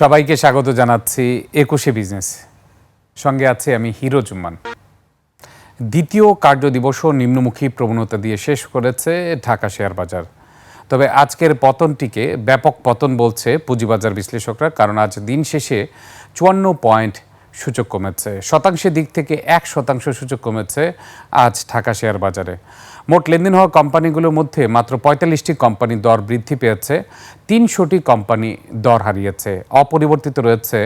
সবাইকে স্বাগত জানাচ্ছি একুশে বিজনেস। সঙ্গে আছে আমি হিরো জুম্মান। দ্বিতীয় কার্যদিবসও নিম্নমুখী প্রবণতা দিয়ে শেষ করেছে ঢাকা শেয়ার বাজার। তবে আজকের পতনটিকে ব্যাপক পতন বলছে পুঁজিবাজার বিশ্লেষকরা, কারণ আজ দিন শেষে চুয়ান্ন পয়েন্ট সূচক কমেছে। শতাংশের দিক থেকে এক শতাংশ সূচক কমেছে আজ ঢাকা শেয়ার বাজারে। মোট লেনদেন হওয়া কোম্পানিগুলোর মধ্যে মাত্র পঁয়তাল্লিশটি কোম্পানি দর বৃদ্ধি পেয়েছে, তিনশোটি কোম্পানি দর হারিয়েছে। অপরিবর্তিত রয়েছে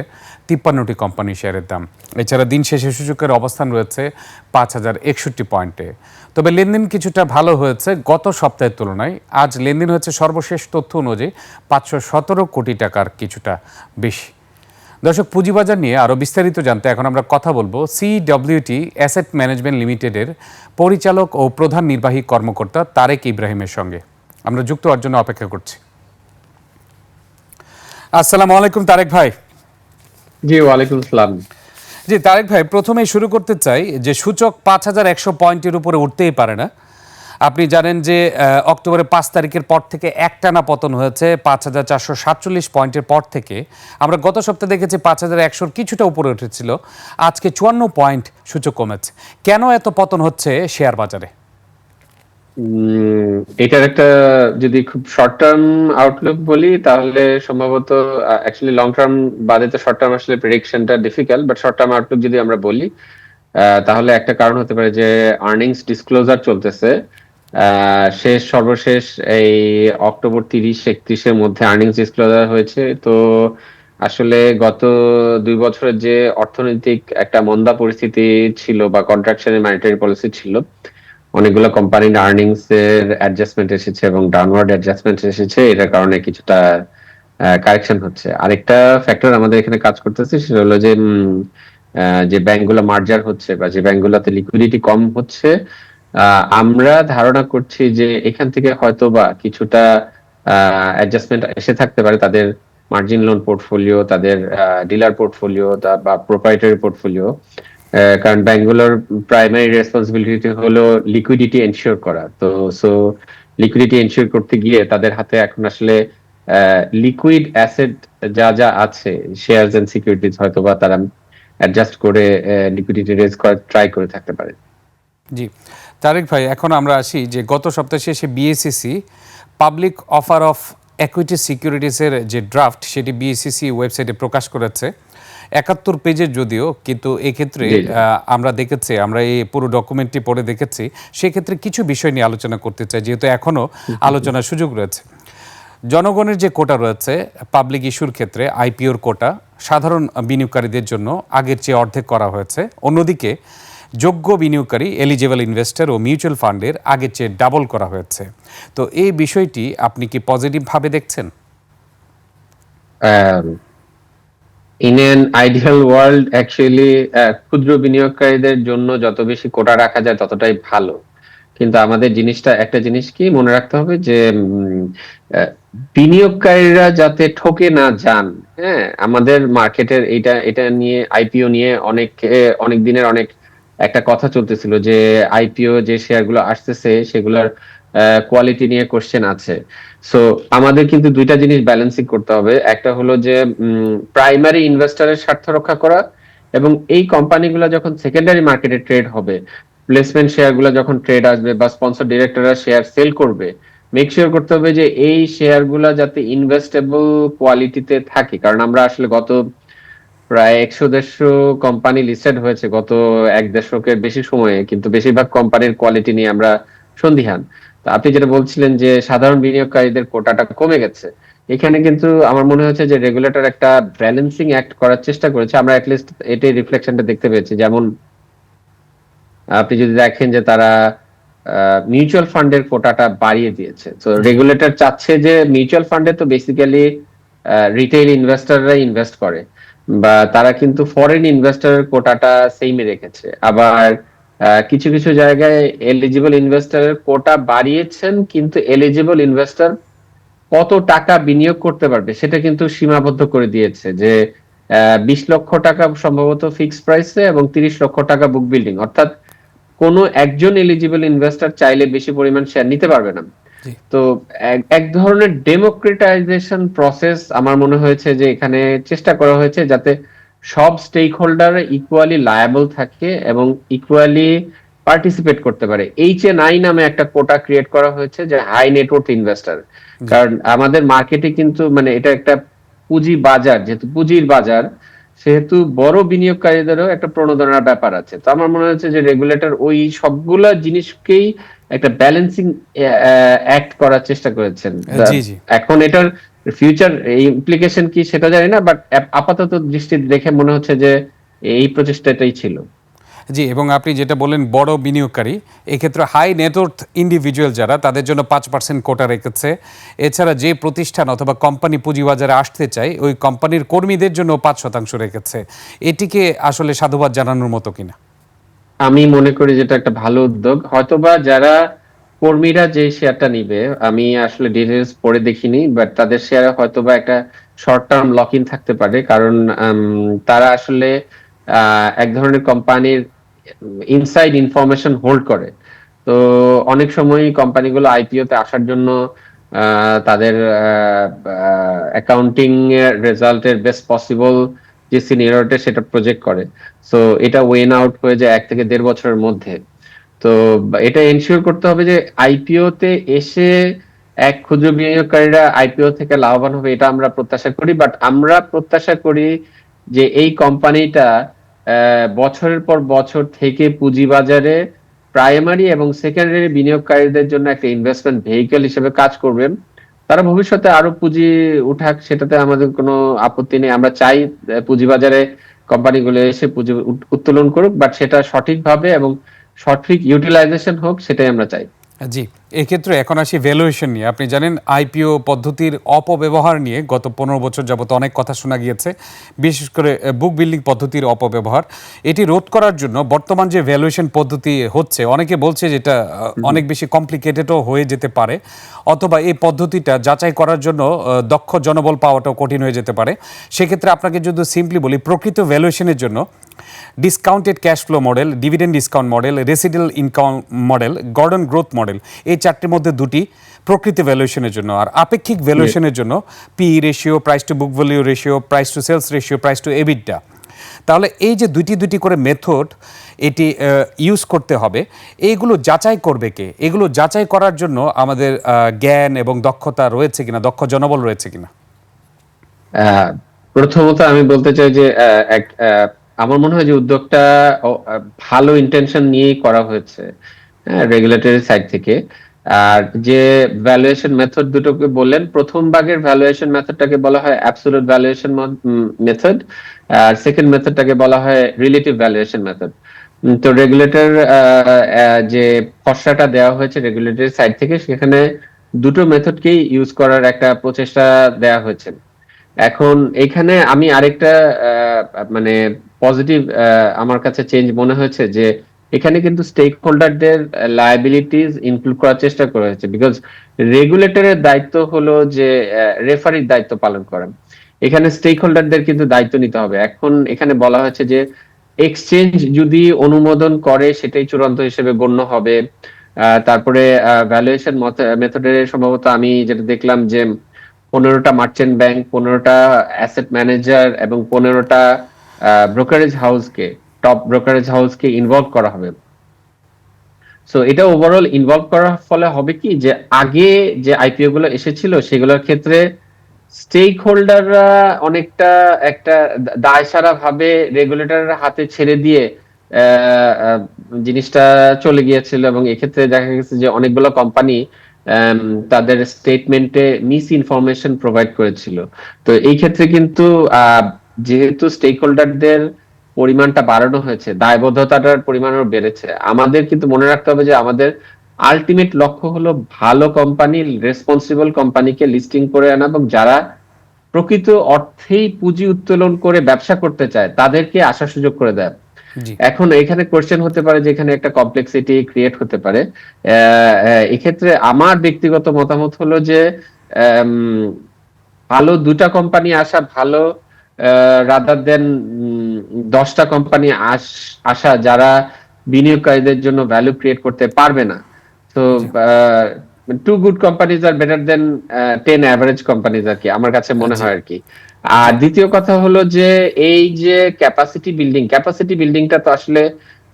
তিপ্পান্নটি কোম্পানি শেয়ারের দাম। এছাড়া দিন শেষে সূচকের অবস্থান রয়েছে পাঁচ হাজার একষট্টি পয়েন্টে। তবে লেনদেন কিছুটা ভালো হয়েছে গত সপ্তাহের তুলনায়। আজ লেনদেন হয়েছে সর্বশেষ তথ্য অনুযায়ী পাঁচশো সতেরো কোটি টাকার কিছুটা বেশি। দর্শক পুঁজিবাজার নিয়ে আরও বিস্তারিত জানতে এখন আমরা কথা বলব সিডব্লিউটি অ্যাসেট ম্যানেজমেন্ট লিমিটেডের পরিচালক ও প্রধান নির্বাহী কর্মকর্তা তারেক ইব্রাহিমের সঙ্গে। আমরা যুক্ত হওয়ার জন্য অপেক্ষা করছি। আসসালামু আলাইকুম তারেক ভাই। জি ওয়ালাইকুম সালাম জি তারেক ভাই প্রথমেই শুরু করতে চাই যে সূচক পাঁচ হাজার একশো পয়েন্টের উপরে উঠতেই পারে না। আপনি জানেন যে অক্টোবরের পাঁচ তারিখের পর থেকে একটানা পতন হয়েছে, পাঁচ হাজার চারশো সাতচল্লিশ পয়েন্টের পর থেকে। আমরা গত সপ্তাহে দেখেছি পাঁচ হাজার একশোর কিছুটা উপরে উঠেছিল, আজকে চুয়ান্ন পয়েন্ট সূচক কমেছে। কেন এত পতন হচ্ছে শেয়ার বাজারে? এটার একটা যদি খুব শর্ট টার্ম আউটলুক বলি, তাহলে সম্ভবত অ্যাকচুয়ালি লং টার্ম বাদে তো শর্ট টার্ম আসলে প্রেডিকশনটা difficult but short term outlook যদি আমরা বলি তাহলে একটা কারণ হতে পারে যে আর্নিংস ডিসক্লোজার চলতেছে। শেষ, সর্বশেষ এই অক্টোবর তিরিশ, একত্রিশের মধ্যে আর্নিংস ডিসক্লোজার হয়েছে। তো আসলে গত দুই বছরের যে অর্থনৈতিক একটা মন্দা পরিস্থিতি ছিল বা কন্ট্রাকশনের ম্যানিটারি পলিসি ছিল, অনেকগুলো কোম্পানির আর্নিংস এর অ্যাডজাস্টমেন্ট এসেছে এবং ডাউনওয়ার্ড অ্যাডজাস্টমেন্ট এসেছে। এটার কারণে কিছুটা কারেকশন হচ্ছে। আরেকটা ফ্যাক্টর আমাদের এখানে কাজ করতেছে সেটা হলো যে যে ব্যাংকগুলো মার্জার হচ্ছে বা যে ব্যাংকগুলোতে লিকুইডিটি কম হচ্ছে আমরা ধারণা করছি যে এখান থেকে হয়তো বা কিছুটা অ্যাডজাস্টমেন্ট এসে থাকতে পারে তাদের মার্জিন লোন পোর্টফোলিও তাদের ডিলার পোর্টফোলিও বা প্রোপ্রাইটারি পোর্টফোলিও কারণ ব্যাংকগুলোর প্রাইমারি রেসপন্সিবিলিটি হলো লিকুইডিটি এনশিওর করা। তো সো লিকুইডিটি এনশিওর করতে গিয়ে তাদের হাতে এখন আসলে লিকুইড অ্যাসেট যা যা আছে শেয়ারস এন্ড সিকিউরিটিজ হয়তো বা তারা অ্যাডজাস্ট করে লিকুইডিটি রেজ করার ট্রাই করে থাকতে পারে। জি। তারেক ভাই এখন আমরা আসি যে গত সপ্তাহে শেষে BSCC public offer of equity সিকিউরিটিসের যে ড্রাফট সেটি বিএসসিসি ওয়েবসাইটে প্রকাশ করেছে। একাত্তর পেজের যদিও কিন্তু এক্ষেত্রে আমরা দেখেছি আমরা এই পুরো ডকুমেন্টটি পড়ে দেখেছি। সেক্ষেত্রে কিছু বিষয় নিয়ে আলোচনা করতে চাই যেহেতু এখনও আলোচনার সুযোগ রয়েছে। জনগণের যে কোটা রয়েছে পাবলিক ইস্যুর ক্ষেত্রে আইপিওর কোটা সাধারণ বিনিয়োগকারীদের জন্য আগের চেয়ে অর্ধেক করা হয়েছে। অন্যদিকে যোগ্য বিনিয়োগকারী এলিজেবল ইনভেস্টর ও মিউচুয়াল ফান্ডের আগের চেয়ে ডাবল করা হয়েছে। তো এই বিষয়টি আপনি কি পজিটিভভাবে দেখছেন? In an ideal world actually ক্ষুদ্র বিনিয়োগকারীদের জন্য যত বেশি কোটা রাখা যায়, ততটাই ভালো। কিন্তু আমাদের জিনিসটা, একটা জিনিস কি মনে রাখতে হবে যে বিনিয়োগকারীরা যাতে ঠকে না যান হ্যাঁ আমাদের মার্কেটের এটা এটা নিয়ে আইপিও নিয়ে অনেক অনেক দিনের অনেক একটা কথা চলতেছিল যে আইপিও যে শেয়ারগুলো আসতেছে, সেগুলোর কোয়ালিটি নিয়ে কোশ্চেন আছে। সো আমাদের কিন্তু দুইটা জিনিস ব্যালেন্সিং করতে হবে। একটা হলো যে প্রাইমারি ইনভেস্টরের স্বার্থ রক্ষা করা এবং এই কোম্পানিগুলো যখন সেকেন্ডারি মার্কেটে ট্রেড হবে প্লেসমেন্ট শেয়ারগুলো যখন ট্রেড আসবে বা স্পন্সর ডিরেক্টররা শেয়ার সেল করবে মেক শিওর করতে হবে যে এই শেয়ারগুলো যাতে ইনভেস্টেবল কোয়ালিটিতে থাকে। কারণ আমরা আসলে গত প্রায় একশো দেড়শো কোম্পানি লিস্টেড হয়েছে গত এক দশকের বেশি সময়ে, কিন্তু বেশিরভাগ কোম্পানির কোয়ালিটি নিয়ে আমরা সন্দিহান। তো আপনি যেটা বলছিলেন যে সাধারণ বিনিয়োগকারীদের কোটাটা কমে গেছে, এখানে কিন্তু আমার মনে হচ্ছে যে রেগুলেটর একটা ব্যালেন্সিং অ্যাক্ট করার চেষ্টা করেছে। আমরা অ্যাটলিস্ট এটাই রিফ্লেকশনটা দেখতে পেয়েছি। যেমন আপনি যদি দেখেন যে তারা মিউচুয়াল ফান্ডের কোটাটা বাড়িয়ে দিয়েছে। তো রেগুলেটর চাচ্ছে যে মিউচুয়াল ফান্ডে তো বেসিক্যালি রিটেইল ইনভেস্টররা ইনভেস্ট করে। বা তারা কিন্তু ফরেন ইনভেস্টরের কোটাটা সেইমে রেখেছে আবার কিছু কিছু জায়গায় এলিজিবল ইনভেস্টরের কোটা বাড়িয়েছেন, কিন্তু এলিজিবল ইনভেস্টর কত টাকা বিনিয়োগ করতে পারবে সেটা কিন্তু সীমাবদ্ধ করে দিয়েছে যে বিশ লক্ষ টাকা সম্ভবত ফিক্সড প্রাইসে এবং তিরিশ লক্ষ টাকা বুক বিল্ডিং অর্থাৎ কোনো একজন এলিজিবল ইনভেস্টর চাইলে বেশি পরিমাণ শেয়ার নিতে পারবে না। তো এক ধরনের ডেমোক্রেটাইজেশন প্রসেস আমার মনে হয়েছে যে এখানে চেষ্টা করা হয়েছে যাতে সব স্টেক হোল্ডার ইকুয়ালি লায়াবল থাকে এবং ইকুয়ালি পার্টিসিপেট করতে পারে। এইচ এন আই নামে একটা কোটা ক্রিয়েট করা হয়েছে যে হাই নেটওয়ার্ক ইনভেস্টর কারণ আমাদের মার্কেটে কিন্তু মানে এটা একটা পুঁজি বাজার যেহেতু পুঁজির বাজার সেহেতু বড় বিনিয়োগকারীদেরও একটা প্রণোদনার ব্যাপার আছে। তো আমার মনে হচ্ছে যে রেগুলেটর ওই সবগুলা জিনিসকেই একটা ব্যালেন্সিং অ্যাক্ট করার চেষ্টা করেছেন। জি। এখন এটার ফিউচার ইমপ্লিকেশন কি সেটা জানি না বাট আপাতত দৃষ্টি দেখে মনে হচ্ছে যে এই প্রচেষ্টাটাই ছিল। জি, এবং আপনি যেটা বললেন, বড় বিনিয়োগকারী, এক্ষেত্রে হাই নেটওয়ার্থ ইন্ডিভিজুয়াল যারা, তাদের জন্য পাঁচ পার্সেন্ট কোটা রেখেছে। এছাড়া যে প্রতিষ্ঠান অথবা কোম্পানি পুঁজিবাজারে আসতে চায়, ওই কোম্পানির কর্মীদের জন্য পাঁচ শতাংশ রেখেছে। এটিকে আসলে সাধুবাদ জানানোর মতো কিনা? আমি মনে করি যেটা একটা ভালো উদ্যোগ। হয়তোবা যারা কর্মীরা যে শেয়ারটা নিবে, আমি আসলে ডিটেলস পড়ে দেখিনি বাট তাদের শেয়ারে হয়তোবা একটা শর্ট টার্ম লক ইন থাকতে পারে। কারণ তারা আসলে এক ধরনের কোম্পানির ইনসাইড ইনফরমেশন হোল্ড করে। তো অনেক সময় কোম্পানিগুলো আইপিও তে আসার জন্য তাদের অ্যাকাউন্টিং রেজাল্টের বেস্ট পসিবল যে সিনিয়রিটি সেটা প্রজেক্ট করে। সো এটা ওয়েন আউট হয়ে যায় এক থেকে দেড় বছরের মধ্যে। তো, এটা এনশিওর করতে হবে যে আইপিও তে এসে এক ক্ষুদ্র বিনিয়োগকারীরা আইপিও থেকে লাভবান হবে, এটা আমরা প্রত্যাশা করি। বাট আমরা প্রত্যাশা করি যে এই কোম্পানিটা বছরের পর বছর থেকে পুঁজিবাজারে প্রাইমারি এবং সেকেন্ডারি বিনিয়োগকারীদের জন্য একটা ইনভেস্টমেন্ট ভেহিকেল হিসেবে কাজ করবেন। তারা ভবিষ্যতে আরও পুঁজি উঠাক, সেটাতে আমাদের কোনো আপত্তি নেই। আমরা চাই পুঁজিবাজারে কোম্পানিগুলো এসে পুঁজি উত্তোলন করুক বাট সেটা সঠিকভাবে এবং সঠিক ইউটিলাইজেশন হোক, সেটাই আমরা চাই। জি। এক্ষেত্রে এখন আসি ভ্যালুয়েশন নিয়ে। আপনি জানেন আইপিও পদ্ধতির অপব্যবহার নিয়ে গত পনেরো বছর যাবত অনেক কথা শোনা গিয়েছে বিশেষ করে বুক বিল্ডিং পদ্ধতির অপব্যবহার। এটি রোধ করার জন্য বর্তমান যে ভ্যালুয়েশন পদ্ধতি হচ্ছে অনেকে বলছে যেটা অনেক বেশি কমপ্লিকেটেডও হয়ে যেতে পারে অথবা এই পদ্ধতিটা যাচাই করার জন্য দক্ষ জনবল পাওয়াটাও কঠিন হয়ে যেতে পারে। সেক্ষেত্রে আপনাকে যদি সিম্পলি বলি প্রকৃত ভ্যালুয়েশনের জন্য discounted cash flow model dividend discount model residual income model Gordon growth model এই চারটির মধ্যে দুটি প্রকৃত ভ্যালুয়েশনের জন্য। আর আপেক্ষিক ভ্যালুয়েশনের জন্য P ratio price to book value ratio price to sales ratio price to EBITDA তাহলে এই যে দুটি দুটি করে মেথড এটি ইউজ করতে হবে, এইগুলো যাচাই করবে কে? এগুলো যাচাই করার জন্য আমাদের জ্ঞান এবং দক্ষতা রয়েছে কিনা, দক্ষ জনবল রয়েছে কিনা? প্রথমত আমি বলতে চাই যে আমার মনে হয় যে উদ্যোগটা ভালো ইন্টেনশন নিয়েই করা হয়েছে রেগুলেটরি সাইড থেকে। আর যে ভ্যালুয়েশন মেথড দুটোকে বললেন, প্রথম ভাগের ভ্যালুয়েশন মেথডটাকে বলা হয় অ্যাবসোলুট ভ্যালুয়েশন মেথড আর সেকেন্ড মেথডটাকে বলা হয় রিলেটিভ ভ্যালুয়েশন মেথড তো রেগুলেটর যে খসড়াটা দেওয়া হয়েছে রেগুলেটরি সাইড থেকে, সেখানে দুটো মেথডকেই ইউজ করার একটা প্রচেষ্টা দেওয়া হয়েছে। এখন এখানে আমি আরেকটা মানে পজিটিভ আমার কাছে চেঞ্জ মনে হয়েছে যে এখানে কিন্তু স্টেক হোল্ডারদের লায়াবিলিটিস ইনক্লুড করার চেষ্টা করা হয়েছে বিকজ রেগুলেটরের দায়িত্ব হলো যে রেফারির দায়িত্ব পালন করা। এখানে স্টেক হোল্ডারদের কিন্তু দায়িত্ব নিতে হবে। এখন এখানে বলা হয়েছে যে এক্সচেঞ্জ যদি অনুমোদন করে সেটাই চূড়ান্ত হিসেবে গণ্য হবে। তারপরে ভ্যালুয়েশন মেথডের সম্ভবত আমি যেটা দেখলাম যে পনেরোটা মার্চেন্ট ব্যাংক পনেরোটা অ্যাসেট ম্যানেজার এবং পনেরোটা ব্রোকারেজ হাউসকে টপ ব্রোকারেজ হাউসকে ইনভলভ করা হবে। সো এটা ওভারঅল ইনভলভ করার ফলে হবে কি যে, আগে যে আইপিও গুলো এসেছিল, সেগুলোর ক্ষেত্রে স্টেক হোল্ডাররা অনেকটা একটা দায়সারা ভাবে রেগুলেটরের হাতে ছেড়ে দিয়ে জিনিসটা চলে গিয়েছিল এবং এক্ষেত্রে দেখা গেছে যে অনেকগুলো কোম্পানি তাদের স্টেটমেন্টে মিস ইনফরমেশন প্রোভাইড করেছিল। তো এই ক্ষেত্রে কিন্তু যেহেতু স্টেক হোল্ডারদের পরিমাণটা বাড়ানো হয়েছে, দায়বদ্ধতাটার পরিমাণও বেড়েছে, আমাদের কিন্তু মনে রাখতে হবে যে আমাদের আলটিমেট লক্ষ্য হলো ভালো কোম্পানি রেসপন্সিবল কোম্পানিকে লিস্টিং করে আনা এবং যারা প্রকৃত অর্থেই পুঁজি উত্তোলন করে ব্যবসা করতে চায়, তাদেরকে আসার সুযোগ করে দেয়। এখন এখানে কোশ্চেন হতে পারে যে এখানে একটা কমপ্লেক্সিটি ক্রিয়েট হতে পারে। এক্ষেত্রে আমার ব্যক্তিগত মতামত হলো যে ভালো দুটা কোম্পানি আসা ভালো রাদার দেন দশটা কোম্পানি আসা যারা বিনিয়োগকারীদের জন্য ভ্যালু ক্রিয়েট করতে পারবে না। তো two good companies are better than ten average companies আর কি আমার কাছে মনে হয় আর কি। আর দ্বিতীয় কথা হলো যে এই যে ক্যাপাসিটি বিল্ডিং ক্যাপাসিটি বিল্ডিংটা তো আসলে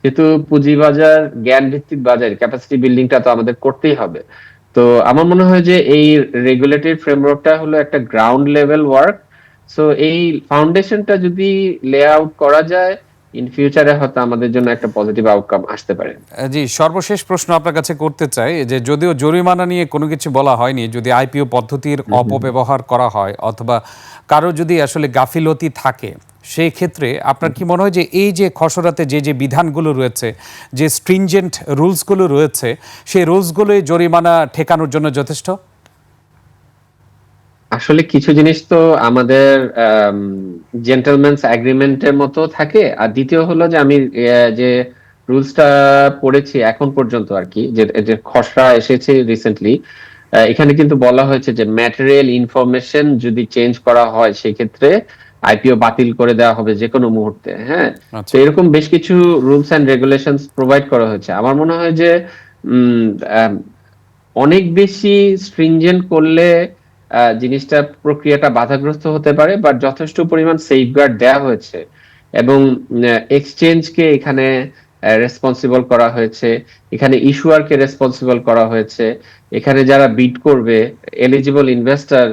যেহেতু পুঁজিবাজার জ্ঞান ভিত্তিক বাজার ক্যাপাসিটি বিল্ডিংটা তো আমাদের করতেই হবে। তো আমার মনে হয় যে এই রেগুলেটরি ফ্রেমওয়ার্কটা হলো একটা গ্রাউন্ড লেভেল ওয়ার্ক সো এই ফাউন্ডেশনটা যদি লে আউট করা যায় ইন ফিউচারে হয়তো আমাদের জন্য একটা পজিটিভ আউটকাম আসতে পারে। জি সর্বশেষ প্রশ্ন আপনার কাছে করতে চাই যে যদিও জরিমানা নিয়ে কোনো কিছু বলা হয়নি যদি আইপিও পদ্ধতির অপব্যবহার করা হয় অথবা কারও যদি আসলে গাফিলতি থাকে সেই ক্ষেত্রে আপনার কি মনে হয় যে এই যে খসড়াতে যে যে বিধানগুলো রয়েছে যে স্ট্রিনজেন্ট রুলসগুলো রয়েছে সেই রুলসগুলোই জরিমানা ঠেকানোর জন্য যথেষ্ট? আসলে কিছু জিনিস তো আমাদের জেন্টলম্যানস এগ্রিমেন্টের মতো থাকে। আর দ্বিতীয় হলো যে আমি যে রুলসটা পড়েছি এখন পর্যন্ত আর কি যে খসড়া এসেছে রিসেন্টলি এখানে কিন্তু বলা হয়েছে যে ম্যাটেরিয়াল ইনফরমেশন যদি চেঞ্জ করা হয় সেক্ষেত্রে আইপিও বাতিল করে দেওয়া হবে যে কোনো মুহূর্তে হ্যাঁ? আচ্ছা। তো এরকম বেশ কিছু রুলস অ্যান্ড রেগুলেশনস প্রোভাইড করা হয়েছে। আমার মনে হয় যে অনেক বেশি স্ট্রিনজেন্ট করলে জিনিসটা প্রক্রিয়াটা বাধাগ্রস্ত হতে পারে বাট যথেষ্ট পরিমাণ সেফগার্ড দেওয়া হয়েছে এবং এক্সচেঞ্জকে এখানে রেসপন্সিবল করা হয়েছে এখানে ইস্যুয়ারকে রেসপন্সিবল করা হয়েছে এখানে যারা বিড করবে এলিজিবল ইনভেস্টর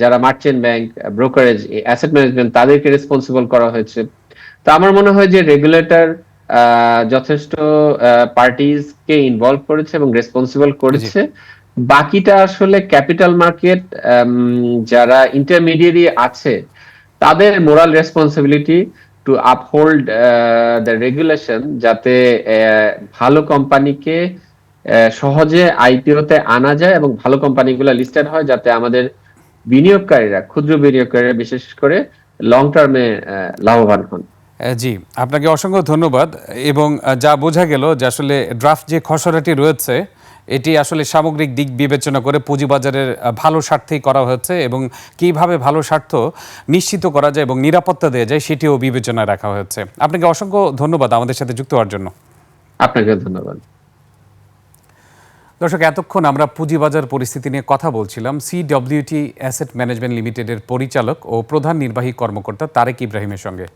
যারা merchant bank brokerage asset management তাদেরকে রেসপন্সিবল করা হয়েছে। তো আমার মনে হয় যে রেগুলেটর যথেষ্ট পার্টিজ কে ইনভলভ করেছে এবং রেসপন্সিবল করেছে। বাকিটা আসলে ক্যাপিটাল মার্কেট যারা ইন্টারমিডিয়ারি আছে, তাদের moral responsibility to uphold the regulation যাতে ভালো কোম্পানিকে সহজে আইপিওতে আনা যায় এবং ভালো কোম্পানিগুলো লিস্টেড হয় যাতে আমাদের বিনিয়োগকারীরা, ক্ষুদ্র বিনিয়োগকারীরা বিশেষ করে লং টার্মে লাভবান হন। জি, আপনাকে অসংখ্য ধন্যবাদ এবং যা বোঝা গেল যে আসলে ড্রাফট যে খসড়াটি রয়েছে এটি আসলে সামগ্রিক দিক বিবেচনা করে পুঁজিবাজারের ভালো স্বার্থেই করা হয়েছে এবং কীভাবে ভালো স্বার্থ নিশ্চিত করা যায় এবং নিরাপত্তা দেওয়া যায় সেটিও বিবেচনায় রাখা হয়েছে। আপনাকে অসংখ্য ধন্যবাদ আমাদের সাথে যুক্ত হওয়ার জন্য। আপনাকে ধন্যবাদ। দর্শক এতক্ষণ আমরা পুঁজিবাজার পরিস্থিতি নিয়ে কথা বলছিলাম। সিডব্লিউটি অ্যাসেট ম্যানেজমেন্ট লিমিটেডের পরিচালক ও প্রধান নির্বাহী কর্মকর্তা তারেক ইব্রাহিমের সঙ্গে।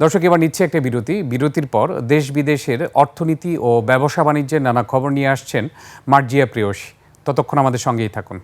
দর্শক, এবার নিচ্ছে একটা বিরতি। বিরতির পর দেশ বিদেশের অর্থনীতি ও ব্যবসা বাণিজ্যের নানা খবর নিয়ে আসছেন মার্জিয়া প্রিয়সী। ততক্ষণ আমাদের সঙ্গেই থাকুন।